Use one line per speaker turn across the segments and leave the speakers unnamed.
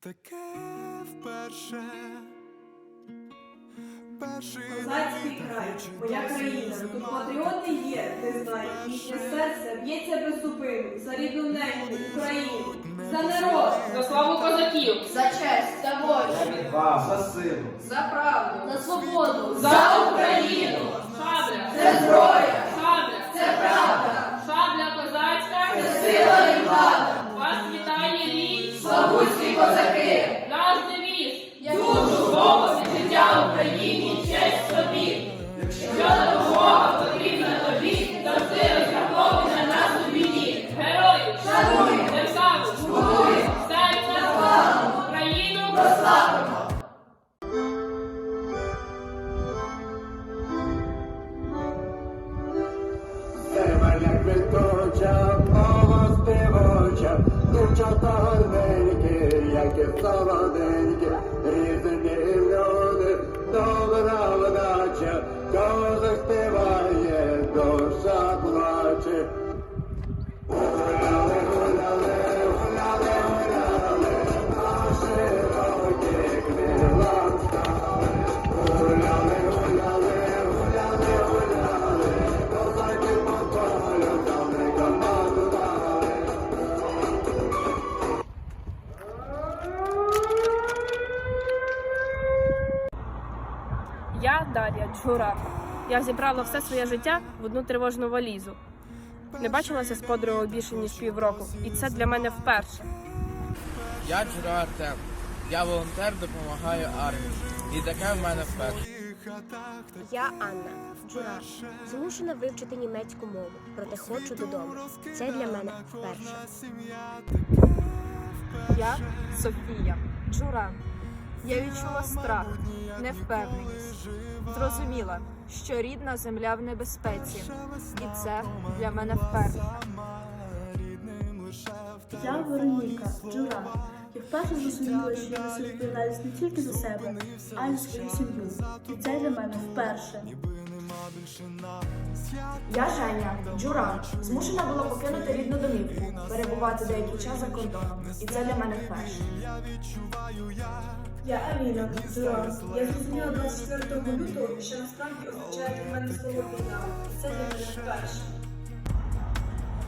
Таке вперше. Перший
Козацький край, моя країна, тут патріоти є, ти знаєш, їхнє серце б'ється без зупину, за рідну неньку, Україну, за народ,
За славу козаків!
За честь, за волю,
за силу.
за правду, за свободу,
За Україну! Шабля!
це зброя, Славутські козаки,
Наш девіз!
душу,
Богу від життя Україні, честь тобі! Що допомога потрібна тобі, завжди розраховуй на нас у війні! Герої!
Шануй!
Державу!
Будуй!
Серця!
Славу!
Україну!
прославимо.
Співоча, дівчата гарненькі, як і солоденькі, різні люди, добра вдача, козак
Дар'я Джура. Я зібрала все своє життя в одну тривожну валізу. Не бачилася з подругою більше ніж півроку, і це для мене вперше.
Я Джура Артем. Я волонтер, допомагаю армії. І таке в мене вперше.
Я Анна Джура. Змушена вивчити німецьку мову, проте хочу додому. Це для мене вперше.
Я Софія Джура. Я відчула страх, невпевненість. Зрозуміла, що рідна земля в небезпеці, і це для мене вперше.
Я Вероніка, Джура. Я вперше зрозуміла, що я несу відповідальність не тільки за себе, а й за свою сім'ю. І це для мене вперше.
Я Женя, Джура, змушена була покинути рідну домівку, перебувати деякий час за кордоном. І це для мене вперше.
Я Аліна, Джура. Я зрозуміла 24 лютого, що насправді означає для мене слово війна. І це для мене вперше.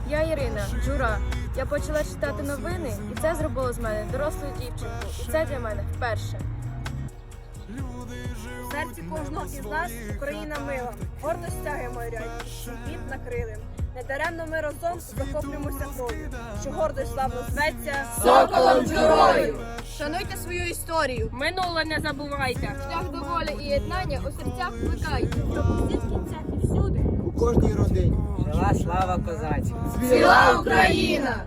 Я Ірина Джура. Я почала читати новини, і це зробило з мене дорослу дівчинку. І це для мене вперше.
В серці кожного із нас Україна мила, гордость тяги майорять, світ накрилим. Недаремно ми разом захоплюємося кров'ю, що гордость славно зветься
Соколом Джурою.
Шануйте свою історію.
Минуле не забувайте.
Шлях до волі і єднання у серцях плекайте. Щоб всіх кінцях і всюди
У кожній родині.
Жила слава козацька.
Ціла Україна.